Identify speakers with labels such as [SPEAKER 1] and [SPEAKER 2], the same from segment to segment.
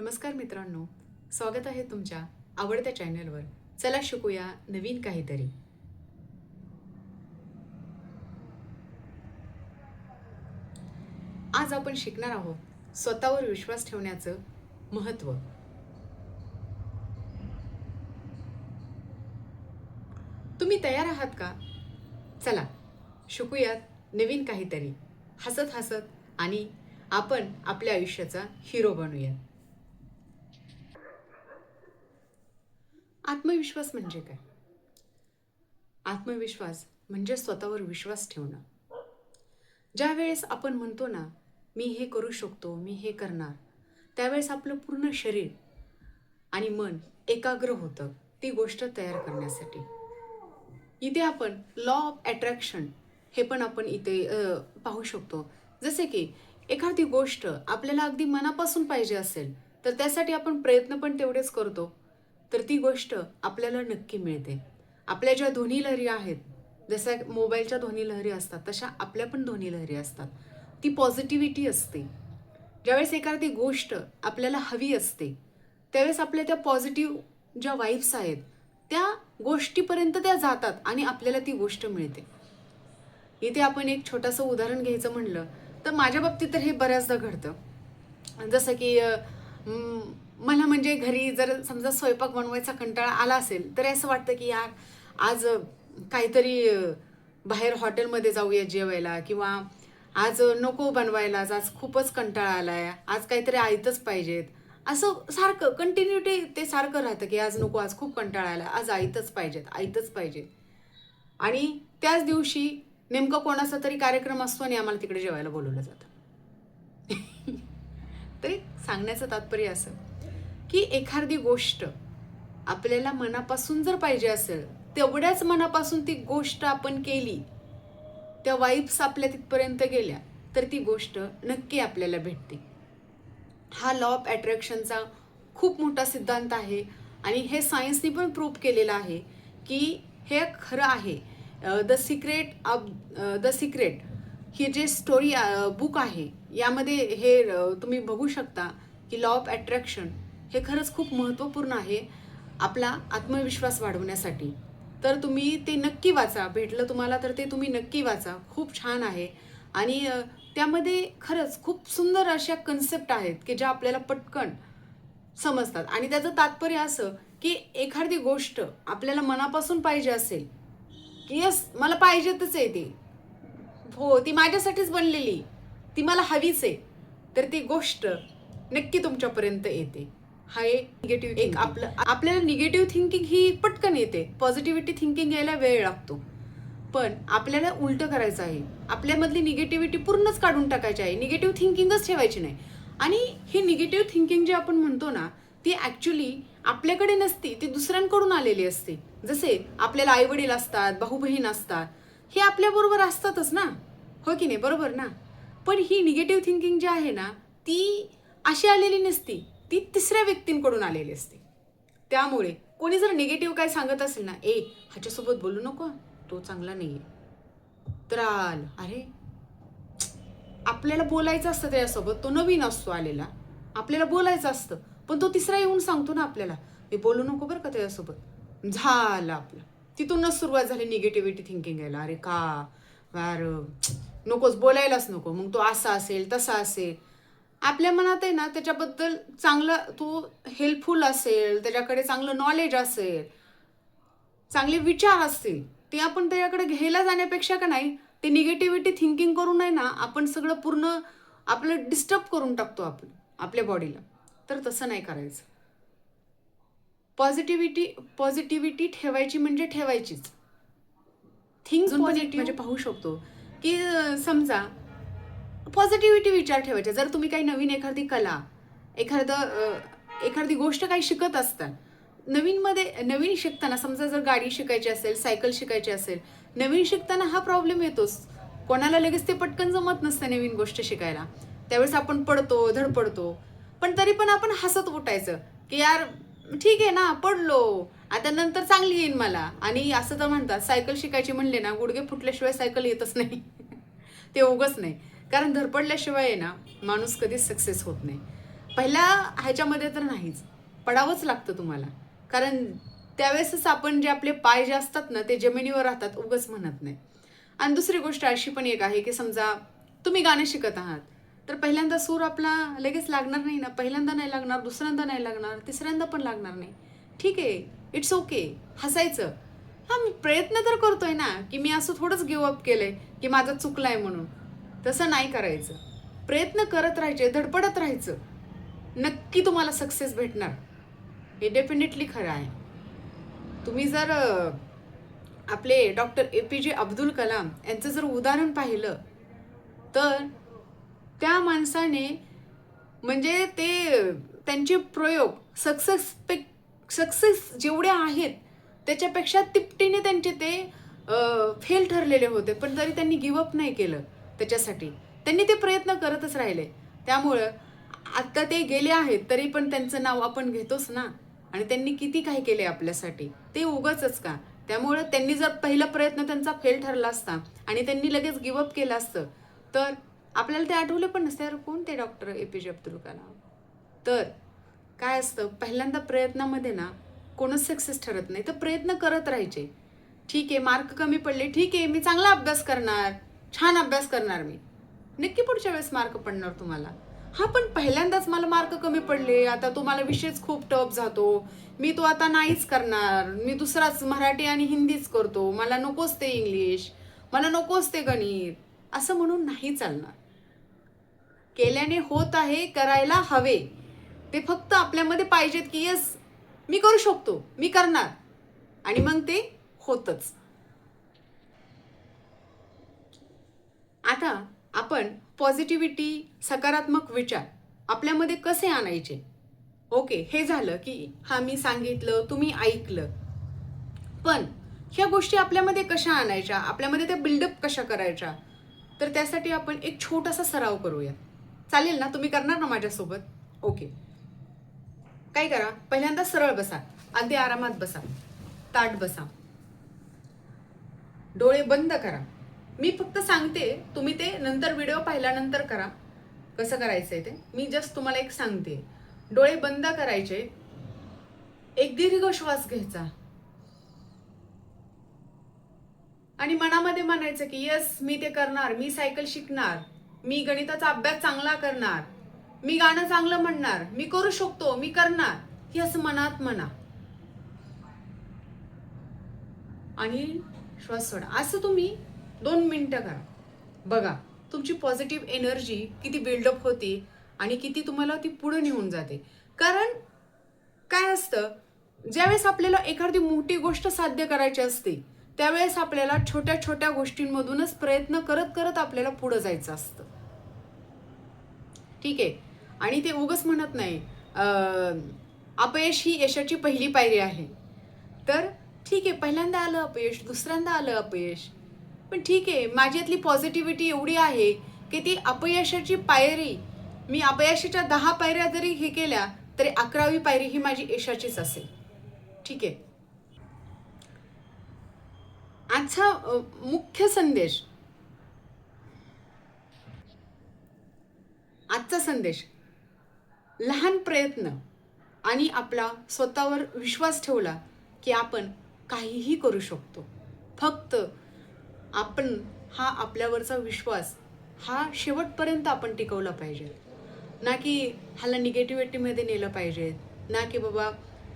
[SPEAKER 1] नमस्कार मित्रांनो स्वागत आहे तुमच्या आवडत्या चॅनलवर. चला शिकूया नवीन काहीतरी. आज आपण शिकणार आहोत स्वतःवर विश्वास ठेवण्याचं महत्त्व. तुम्ही तयार आहात का? चला शिकूयात नवीन काहीतरी. हसत हसत आणि आपण आपल्या आयुष्याचा हिरो बनूयात. आत्मविश्वास म्हणजे काय? आत्मविश्वास म्हणजे स्वतःवर विश्वास ठेवणं. ज्या वेळेस आपण म्हणतो ना मी हे करू शकतो मी हे करणार त्यावेळेस आपलं पूर्ण शरीर आणि मन एकाग्र होतं ती गोष्ट तयार करण्यासाठी. इथे आपण लॉ ऑफ अट्रॅक्शन हे पण आपण इथे पाहू शकतो. जसे की एखादी गोष्ट आपल्याला अगदी मनापासून पाहिजे असेल तर त्यासाठी आपण प्रयत्न पण तेवढेच करतो. तर ती गोष्ट आपल्याला नक्की मिळते. आपल्या ज्या ध्वनी लहरी आहेत जशा मोबाईलच्या ध्वनी लहरी असतात तशा आपल्या पण ध्वनी लहरी असतात. ती पॉझिटिव्हिटी असते. ज्यावेळेस एखादी गोष्ट आपल्याला हवी असते त्यावेळेस आपल्या त्या पॉझिटिव्ह ज्या वाईफ्स आहेत त्या गोष्टीपर्यंत त्या जातात आणि आपल्याला ती गोष्ट मिळते. इथे आपण एक छोटंसं उदाहरण घ्यायचं म्हणलं तर माझ्या बाबतीत तर हे बऱ्याचदा घडतं. जसं की मला म्हणजे घरी जर समजा स्वयंपाक बनवायचा कंटाळा आला असेल तर असं वाटतं की यार आज काहीतरी बाहेर हॉटेलमध्ये जाऊया जेवायला किंवा आज नको बनवायलाच आज खूपच कंटाळा आलाय आज काहीतरी आयतच पाहिजेत. असं सारखं कंटिन्युटी ते सारखं राहतं की आज नको आज खूप कंटाळा आला आज आयतच पाहिजेत आयतच पाहिजेत. आणि त्याच दिवशी नेमकं कोणाचा तरी कार्यक्रम असतो आणि आम्हाला तिकडे जेवायला बोलवलं जातं. तरी सांगण्याचं तात्पर्य असं. की एखादी गोष्ट आपल्याला मनापासून जर पाहिजे असेल तेवढ्याच मनापासून ती गोष्ट आपण केली त्या वाईब्स आपल्या तिथपर्यंत गेल्या तर ती गोष्ट नक्की आपल्याला भेटते. हा लॉ ऑफ अट्रॅक्शनचा खूप मोठा सिद्धांत आहे आणि हे सायन्सनी पण प्रूव्ह केलेलं आहे की हे खरं आहे. The secret of the secret ही जे स्टोरी बुक आहे यामध्ये हे तुम्ही बघू शकता की लॉ ऑफ अट्रॅक्शन हे खरंच खूप महत्त्वपूर्ण आहे आपला आत्मविश्वास वाढवण्यासाठी. तर तुम्ही ते नक्की वाचा. भेटलं तुम्हाला तर ते तुम्ही नक्की वाचा. खूप छान आहे. आणि त्यामध्ये खरंच खूप सुंदर अशा कन्सेप्ट आहेत की ज्या आपल्याला पटकन समजतात. आणि त्याचं तात्पर्य असं की एखादी गोष्ट आपल्याला मनापासून पाहिजे असेल की यस मला पाहिजेतच आहे ती. हो ती माझ्यासाठीच बनलेली. ती मला हवीच आहे. तर ती गोष्ट नक्की तुमच्यापर्यंत येते. हा एक निगेटिव्ह एक आपलं आपल्याला निगेटिव्ह थिंकिंग ही पटकन येते. पॉझिटिव्हिटी थिंकिंग यायला वेळ लागतो. पण आपल्याला उलटं करायचं आहे. आपल्यामधली निगेटिव्हिटी पूर्णच काढून टाकायची आहे. निगेटिव्ह थिंकिंगच ठेवायची नाही. आणि ही निगेटिव्ह थिंकिंग जी आपण म्हणतो ना ती ॲक्च्युली आपल्याकडे नसती ती दुसऱ्यांकडून आलेली असते. जसे आपल्याला आई वडील असतात भाऊ बहीण असतात हे आपल्याबरोबर असतातच ना. हो की नाही? बरोबर ना? पण ही निगेटिव्ह थिंकिंग जी आहे ना ती अशी आलेली नसती. ती तिसऱ्या व्यक्तींकडून आलेली असते. त्यामुळे कोणी जर निगेटिव्ह काय सांगत असेल ना ए ह्याच्यासोबत बोलू नको तो चांगला नाहीये. तर आल. अरे आपल्याला बोलायचं असतं त्याच्यासोबत तो नवीन असतो आलेला. आपल्याला बोलायचं असतं पण तो तिसरा येऊन सांगतो ना आपल्याला मी बोलू नको बरं का त्याच्यासोबत. झालं आपलं. तिथूनच सुरुवात झाली निगेटिव्हिटी थिंकिंग यायला. अरे का? अरे नकोच बोलायलाच नको. मग तो असा असेल तसा असेल. आपल्या मनात आहे ना त्याच्याबद्दल चांगला तो हेल्पफुल असेल त्याच्याकडे चांगलं नॉलेज असेल चांगले विचार असतील ते आपण त्याच्याकडे घ्यायला जाण्यापेक्षा का नाही ते निगेटिव्हिटी थिंकिंग करून आहे ना आपण सगळं पूर्ण आपलं डिस्टर्ब करून टाकतो आपण आपल्या बॉडीला तर तसं नाही करायचं. पॉझिटिव्हिटी पॉझिटिव्हिटी ठेवायची म्हणजे ठेवायचीच. थिंक पॉझिटिव्ह म्हणजे पाहू शकतो की समजा पॉझिटिव्हिटी विचार ठेवायचे. जर तुम्ही काही नवीन एखादी कला एखादं एखादी गोष्ट काही शिकत असता नवीनमध्ये नवीन शिकताना समजा जर गाडी शिकायची असेल सायकल शिकायची असेल नवीन शिकताना हा प्रॉब्लेम येतोच. कोणाला लगेच ते पटकन जमत नसतं नवीन गोष्ट शिकायला. त्यावेळेस आपण पडतो धडपडतो. पण तरी पण आपण हसत उठायचं की यार ठीक आहे ना पडलो. आता नंतर चांगली येईन मला. आणि असं तर म्हणतात सायकल शिकायची म्हणले ना गुडघे फुटल्याशिवाय सायकल येतच नाही. ते उगच नाही. कारण धडपडल्याशिवाय आहे ना माणूस कधीच सक्सेस होत नाही. पहिल्या ह्याच्यामध्ये तर नाहीच. पडावंच लागतं तुम्हाला. कारण त्यावेळेसच आपण जे आपले पाय जे असतात ना ते जमिनीवर राहतात उगच म्हणत नाही. आणि दुसरी गोष्ट अशी पण एक आहे की समजा तुम्ही गाणं शिकत आहात तर पहिल्यांदा सूर आपला लगेच लागणार नाही ना. पहिल्यांदा नाही लागणार दुसऱ्यांदा नाही लागणार तिसऱ्यांदा पण लागणार नाही. ठीक आहे इट्स ओके हसायचं. हा मी प्रयत्न तर करतोय ना की मी असं थोडंच गिवअप आहे की माझं चुकलं आहे म्हणून. तसं नाही करायचं. प्रयत्न करत राहायचे धडपडत राहायचं. नक्की तुम्हाला सक्सेस भेटणार. हे डेफिनेटली खरं आहे. तुम्ही जर आपले डॉक्टर ए पी जे अब्दुल कलाम यांचं जर उदाहरण पाहिलं तर त्या माणसाने म्हणजे ते त्यांचे प्रयोग सक्सेस सक्सेस जेवढे आहेत त्याच्यापेक्षा तिपटीने त्यांचे ते फेल ठरलेले होते पण तरी त्यांनी गिवअप नाही केलं. त्याच्यासाठी. त्यांनी ते प्रयत्न करतच राहिले. त्यामुळं आत्ता ते गेले आहेत तरी पण त्यांचं नाव आपण घेतोच ना. आणि त्यांनी किती काही केले आपल्यासाठी? ते उगाच का? त्यामुळं त्यांनी जर पहिला प्रयत्न त्यांचा फेल ठरला असता आणि त्यांनी लगेच गिवअप केलं असतं तर आपल्याला ते आठवलं पण नसते. यार कोण ते डॉक्टर ए पी जे अब्दुल कलाम तर काय असतं पहिल्यांदा प्रयत्नामध्ये ना कोणच सक्सेस ठरत नाही. तर प्रयत्न करत राहायचे. ठीक आहे मार्क कमी पडले. ठीक आहे मी चांगला अभ्यास करणार. छान अभ्यास करणार मी. नक्की पुढच्या वेळेस मार्क पडणार तुम्हाला. हा पण पहिल्यांदाच मला मार्क कमी पडले. आता तो मला विषयच खूप टफ जातो. मी तो आता नाहीच करणार. मी दुसराच मराठी आणि हिंदीच करतो. मला नकोच ते इंग्लिश मला नकोच ते गणित. असं म्हणून नाही चालणार. केल्याने होत आहे करायला हवे. ते फक्त आपल्यामध्ये पाहिजेत की यस मी करू शकतो. मी करणार. आणि मग ते होतच. आता आपण पॉझिटिव्हिटी सकारात्मक विचार आपल्यामध्ये कसे आणायचे? ओके हे झालं की हा मी सांगितलं तुम्ही ऐकलं. पण ह्या गोष्टी आपल्यामध्ये कशा आणायच्या? आपल्यामध्ये त्या बिल्डअप कशा करायच्या? तर त्यासाठी आपण एक छोटासा सराव करूया चालेल ना? तुम्ही करणार ना माझ्यासोबत? ओके काय करा? पहिल्यांदा सरळ बसा. अगदी आरामात बसा. ताट बसा. डोळे बंद करा. मी फक्त सांगते तुम्ही ते नंतर व्हिडिओ पाहिल्यानंतर करा. कसं करायचं आहे ते? मी जस्ट तुम्हाला एक सांगते. डोळे बंद करायचे. एक दीर्घ श्वास घ्यायचा. आणि मनामध्ये म्हणायचं की यस मी ते करणार. मी सायकल शिकणार. मी गणिताचा अभ्यास चांगला करणार. मी गाणं चांगलं म्हणणार. मी करू शकतो. मी करणार. हे असं मनात म्हणा. आणि श्वास सोडा. असं तुम्ही दोन मिनटं करा. बघा तुमची पॉझिटिव्ह एनर्जी किती बिल्डअप होती आणि किती तुम्हाला ती पुढे नेऊन जाते. कारण काय असतं ज्यावेळेस आपल्याला एखादी मोठी गोष्ट साध्य करायची असते त्यावेळेस आपल्याला छोट्या छोट्या गोष्टींमधूनच प्रयत्न करत करत आपल्याला पुढं जायचं असतं. ठीक आहे? आणि ते उगच म्हणत नाही अपयश ही यशाची पहिली पायरी आहे. तर ठीक आहे पहिल्यांदा आलं अपयश दुसऱ्यांदा आलं अपयश. पण ठीक आहे माझ्यातली पॉझिटिव्हिटी एवढी आहे की ती अपयशाची पायरी मी अपयशाच्या दहा पायऱ्या जरी हे केल्या तरी अकरावी पायरी ही माझी यशाचीच असेल. ठीक आहे. आजचा मुख्य संदेश. आजचा संदेश. लहान प्रयत्न आणि आपला स्वतःवर विश्वास ठेवला की आपण काहीही करू शकतो. फक्त आपण हा आपल्यावरचा विश्वास हा शेवटपर्यंत आपण टिकवला पाहिजे. ना की ह्याला निगेटिव्हिटीमध्ये नेलं पाहिजे ना की बाबा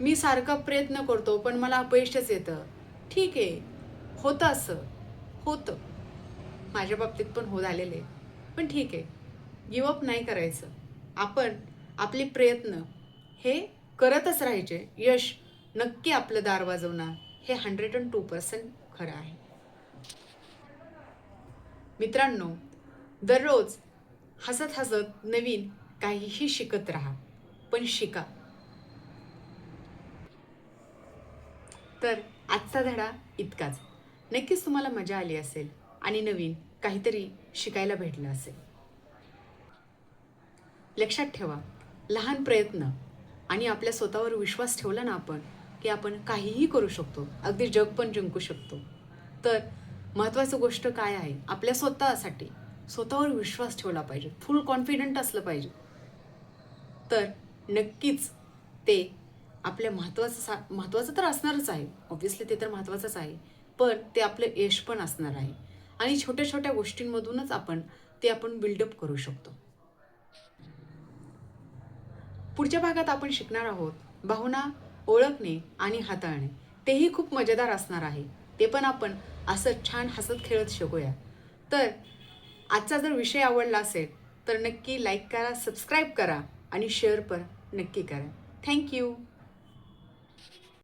[SPEAKER 1] मी सारखा प्रयत्न करतो पण मला अपयशच येतं. ठीक आहे होतं असं. होतं. माझ्या बाबतीत पण हो झालेले पण ठीक आहे गिवअप नाही करायचं. आपण आपले प्रयत्न हे करतच राहायचे. यश नक्की आपलं दार वाजवणार. हे हंड्रेड अँड टू पर्सेंट खरं आहे. मित्रांनो दररोज हसत हसत नवीन काहीही शिकत राहा पण शिका. तर आजचा धडा इतकाच. नक्कीच तुम्हाला मजा आली असेल आणि नवीन काहीतरी शिकायला भेटलं असेल. लक्षात ठेवा लहान प्रयत्न आणि आपल्या स्वतःवर विश्वास ठेवला ना आपण की आपण काहीही करू शकतो. अगदी जग पण जिंकू शकतो. तर महत्त्वाची गोष्ट काय आहे? आपल्या स्वतःसाठी स्वतःवर विश्वास ठेवला पाहिजे. फुल कॉन्फिडंट असलं पाहिजे. तर नक्कीच ते आपल्या महत्त्वाचं सा महत्त्वाचं तर असणारच आहे. ऑब्व्हियसली ते तर महत्त्वाचंच आहे. पण ते आपलं यश पण असणार आहे. आणि छोट्या छोट्या गोष्टींमधूनच आपण ते आपण बिल्डअप करू शकतो. पुढच्या भागात आपण शिकणार आहोत भावना ओळखणे आणि हाताळणे. तेही खूप मजेदार असणार आहे. ते पण आपण असं छान हसत खेळत शिकूया. तर आजचा जर विषय आवडला असेल तर नक्की लाईक करा सबस्क्राईब करा आणि शेअर पण नक्की करा. थँक्यू